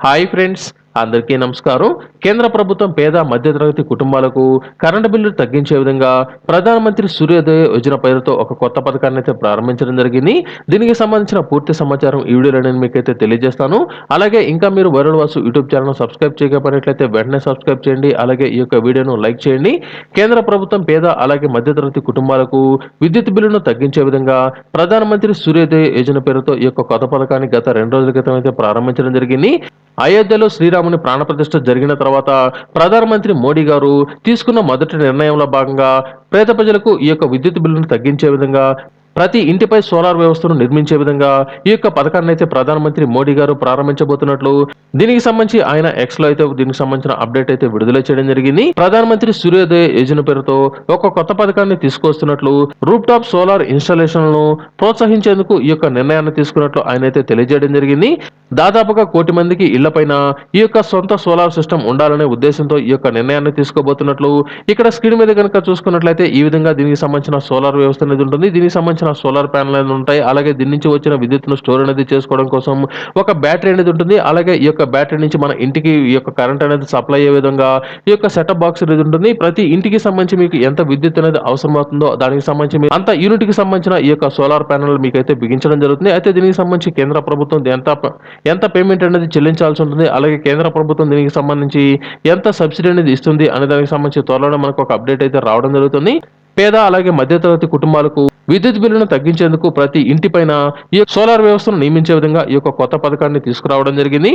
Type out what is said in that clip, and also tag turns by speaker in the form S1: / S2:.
S1: Hi friends అందరికీ నమస్కారం. కేంద్ర ప్రభుత్వం పేద మధ్యతరగతి కుటుంబాలకు కరెంటు బిల్లు తగ్గించే విధంగా ప్రధానమంత్రి సూర్యోదయ యోజన పేరుతో ఒక కొత్త పథకాన్ని అయితే ప్రారంభించడం జరిగింది. దీనికి సంబంధించిన పూర్తి సమాచారం ఈ వీడియోలో నేను మీకైతే తెలియజేస్తాను. అలాగే ఇంకా మీరు world Vasu YouTube channel subscribe చేయకపోయినట్లయితే వెంటనే సబ్స్క్రైబ్ చేయండి. అలాగే ఈ యొక్క వీడియోను లైక్ చేయండి. కేంద్ర ప్రభుత్వం పేద అలాగే మధ్యతరగతి కుటుంబాలకు విద్యుత్ బిల్లును తగ్గించే విధంగా ప్రధానమంత్రి సూర్యోదయ యోజన పేరుతో ఈ యొక్క కొత్త పథకాన్ని గత రెండు రోజుల క్రితం అయితే ప్రారంభించడం జరిగింది. అయోధ్యలో శ్రీరాముని ప్రాణప్రతిష్ఠ జరిగిన తర్వాత ప్రధానమంత్రి మోడీ గారు తీసుకున్న మొదటి నిర్ణయంలో భాగంగా పేద ప్రజలకు ఈ యొక్క విద్యుత్ బిల్లును తగ్గించే విధంగా ప్రతి ఇంటిపై సోలార్ వ్యవస్థను నిర్మించే విధంగా ఈ యొక్క పథకాన్ని అయితే ప్రధానమంత్రి మోడీ గారు ప్రారంభించబోతున్నట్లు. దీనికి సంబంధించి ఆయన ఎక్స్లో అయితే దీనికి సంబంధించిన అప్డేట్ అయితే విడుదల చేయడం జరిగింది. ప్రధానమంత్రి సూర్యోదయ యోజన పేరుతో ఒక కొత్త పథకాన్ని తీసుకొస్తున్నట్లు రూప్ టాప్ సోలార్ ఇన్స్టాలేషన్లను ప్రోత్సహించేందుకు ఈ యొక్క నిర్ణయాన్ని తీసుకున్నట్లు ఆయన అయితే తెలియజేయడం జరిగింది. దాదాపుగా కోటి మందికి ఇళ్ళపైన ఈ యొక్క సొంత సోలార్ సిస్టమ్ ఉండాలనే ఉద్దేశంతో ఈ యొక్క నిర్ణయాన్ని తీసుకోబోతున్నట్లు ఇక్కడ స్క్రీన్ మీద కనుక చూసుకున్నట్లయితే ఈ విధంగా దీనికి సంబంధించిన సోలార్ వ్యవస్థ అనేది ఉంటుంది. దీనికి సంబంధించిన సోలార్ ప్యానల్ అనేది ఉంటాయి. అలాగే దీని నుంచి వచ్చిన విద్యుత్ను స్టోర్ అనేది చేసుకోవడం కోసం ఒక బ్యాటరీ అనేది ఉంటుంది. అలాగే ఈ యొక్క బ్యాటరీ నుంచి మన ఇంటికి ఈ యొక్క కరెంట్ అనేది సప్లై అయ్యే విధంగా ఈ యొక్క సెటప్ బాక్స్ అనేది ఉంటుంది. ప్రతి ఇంటికి సంబంధించి మీకు ఎంత విద్యుత్ అనేది అవసరం అవుతుందో దానికి సంబంధించి మీరు అంత యూనిట్కి సంబంధించిన ఈ యొక్క సోలార్ ప్యానల్ మీకు అయితే బిగించడం జరుగుతుంది. అయితే దీనికి సంబంధించి కేంద్ర ప్రభుత్వం ఎంత ఎంత పేమెంట్ అనేది చెల్లించాల్సి ఉంటుంది. అలాగే కేంద్ర ప్రభుత్వం దీనికి సంబంధించి ఎంత సబ్సిడీ అనేది ఇస్తుంది అనే దానికి సంబంధించి త్వరలోనే మనకు ఒక అప్డేట్ అయితే రావడం జరుగుతుంది. పేద అలాగే మధ్యతరగతి కుటుంబాలకు విద్యుత్ బిల్లును తగ్గించేందుకు ప్రతి ఇంటిపైన ఈ సోలార్ వ్యవస్థను నియమించే విధంగా ఈ యొక్క కొత్త పథకాన్ని తీసుకురావడం జరిగింది.